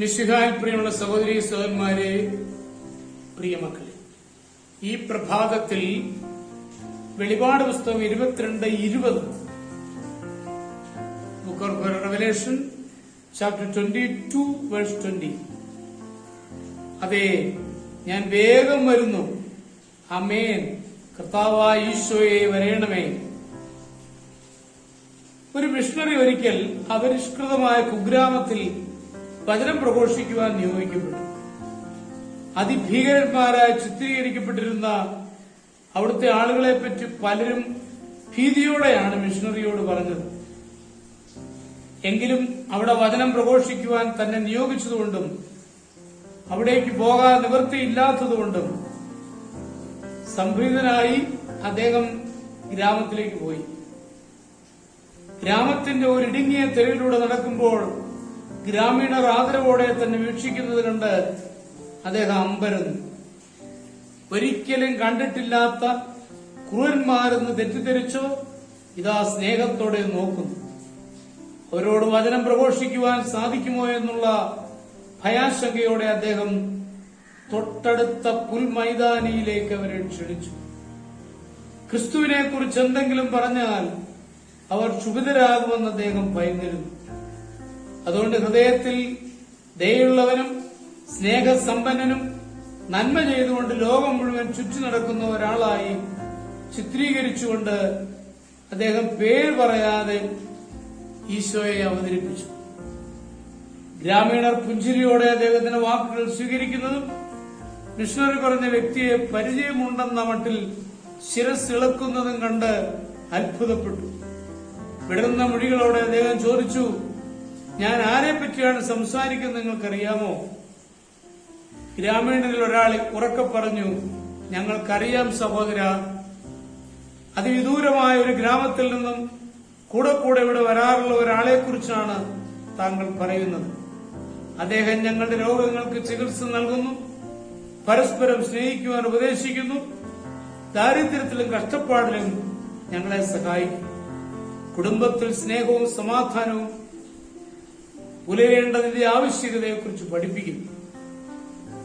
മിശിഹാൽ പ്രിയമുള്ള സഹോദരി സഹോദരന്മാരെ പ്രിയമക്കളെ ഈ പ്രഭാതത്തിൽ വെളിപാട് പുസ്തകം ഇരുപത്തിരണ്ട് ഇരുപത് book of revelation chapter twenty two verse twenty അതെ ഞാൻ വേഗം വരുന്നു. അമേൻ കർത്താവായ ഈശോയെ വരേണമേ ഒരു മിഷണറി ഒരിക്കൽ അപരിഷ്കൃതമായ കുഗ്രാമത്തിൽ വചനം പ്രഘോഷിക്കുവാൻ നിയോഗിക്കപ്പെട്ടു. അതിഭീകരന്മാരായി ചിത്രീകരിക്കപ്പെട്ടിരുന്ന അവിടുത്തെ ആളുകളെ പറ്റി പലരും ഭീതിയോടെയാണ് മിഷണറിയോട് പറഞ്ഞത്. എങ്കിലും അവിടെ വചനം പ്രഘോഷിക്കുവാൻ തന്നെ നിയോഗിച്ചതുകൊണ്ടും അവിടേക്ക് പോകാൻ നിവൃത്തിയില്ലാത്തതുകൊണ്ടും സംഭീതനായി അദ്ദേഹം ഗ്രാമത്തിലേക്ക് പോയി. ഗ്രാമത്തിന്റെ ഒരു ഇടുങ്ങിയ തെരുവിലൂടെ നടക്കുമ്പോൾ ഗ്രാമീണർ ആദരവോടെ തന്നെ വീക്ഷിക്കുന്നത് കണ്ട് അദ്ദേഹം അമ്പരന്നു. ഒരിക്കലും കണ്ടിട്ടില്ലാത്ത ക്രൂരന്മാരെന്ന് തെറ്റിദ്ധരിച്ചോ ഇതാ സ്നേഹത്തോടെ നോക്കുന്നു. അവരോട് വചനം പ്രഘോഷിക്കുവാൻ സാധിക്കുമോ എന്നുള്ള ഭയാശങ്കയോടെ അദ്ദേഹം തൊട്ടടുത്ത പുൽമൈതാനിയിലേക്ക് അവരെ ക്ഷണിച്ചു. ക്രിസ്തുവിനെ കുറിച്ച് എന്തെങ്കിലും പറഞ്ഞാൽ അവർ ക്ഷുഭിതരാകുമെന്ന് അദ്ദേഹം ഭയന്നിരുന്നു. അതുകൊണ്ട് ഹൃദയത്തിൽ ദയുള്ളവനും സ്നേഹസമ്പന്നനും നന്മ ചെയ്തുകൊണ്ട് ലോകം മുഴുവൻ ചുറ്റി നടക്കുന്ന ഒരാളായി ചിത്രീകരിച്ചുകൊണ്ട് അദ്ദേഹം പേര് പറയാതെ ഈശോയെ അവതരിപ്പിച്ചു. ഗ്രാമീണർ പുഞ്ചിരിയോടെ അദ്ദേഹത്തിന്റെ വാക്കുകൾ സ്വീകരിക്കുന്നതും മിഷണറി പറഞ്ഞ വ്യക്തിയെ പരിചയമുണ്ടെന്ന മട്ടിൽ ശിരസിളക്കുന്നതും കണ്ട് അത്ഭുതപ്പെട്ടു. വിടർന്ന മൊഴികളോടെ അദ്ദേഹം ചോദിച്ചു ഞാൻ ആരെ പറ്റിയാണ് സംസാരിക്കുന്നത് നിങ്ങൾക്കറിയാമോ? ഗ്രാമീണരിൽ ഒരാൾ ഉറക്കെ പറഞ്ഞു ഞങ്ങൾക്കറിയാം സഹോദര അതിവിദൂരമായ ഒരു ഗ്രാമത്തിൽ നിന്നും കൂടെ കൂടെ ഇവിടെ വരാറുള്ള ഒരാളെ കുറിച്ചാണ് താങ്കൾ പറയുന്നത്. അദ്ദേഹം ഞങ്ങളുടെ രോഗങ്ങൾക്ക് ചികിത്സ നൽകുന്നു പരസ്പരം സ്നേഹിക്കുവാൻ ഉപദേശിക്കുന്നു ദാരിദ്ര്യത്തിലും കഷ്ടപ്പാടിലും ഞങ്ങളെ സഹായിക്കും. കുടുംബത്തിൽ സ്നേഹവും സമാധാനവും പുലരേണ്ടതിന്റെ ആവശ്യകതയെക്കുറിച്ച് പഠിപ്പിക്കുന്നു.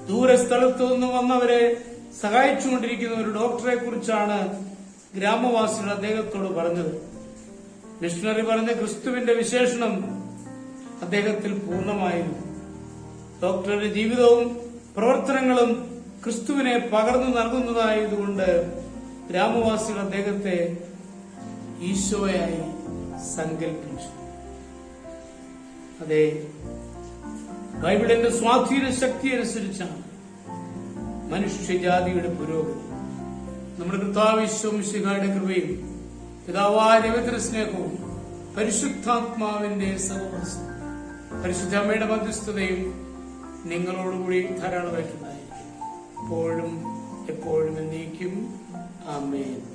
ദൂരസ്ഥലത്തു നിന്ന് വന്നവരെ സഹായിച്ചുകൊണ്ടിരിക്കുന്ന ഒരു ഡോക്ടറെ കുറിച്ചാണ് ഗ്രാമവാസികൾ അദ്ദേഹത്തോട് പറഞ്ഞത്. മിഷണറി പറഞ്ഞ ക്രിസ്തുവിന്റെ വിശേഷണം അദ്ദേഹത്തിൽ പൂർണമായിരുന്നു. ഡോക്ടറുടെ ജീവിതവും പ്രവർത്തനങ്ങളും ക്രിസ്തുവിനെ പകർന്നു നൽകുന്നതായതുകൊണ്ട് ഗ്രാമവാസികൾ അദ്ദേഹത്തെ ഈശോയായി സങ്കല്പിച്ചു അതെ. ബൈബിളിന്റെ സ്വാധീന ശക്തി അനുസരിച്ചാണ് മനുഷ്യജാതിയുടെ പുരോഗതി. നമ്മുടെ കൃതാവിശ്വമിശികായുടെ കൃപയും പിതാവായ സ്നേഹവും പരിശുദ്ധാത്മാവിന്റെ സഹവാസം പരിശുദ്ധ അമ്മയുടെ മധ്യസ്ഥതയും നിങ്ങളോടുകൂടി ധാരാളമായിട്ടുണ്ടായിരിക്കും. എപ്പോഴും എപ്പോഴും എന്നേക്കും. ആമേൻ.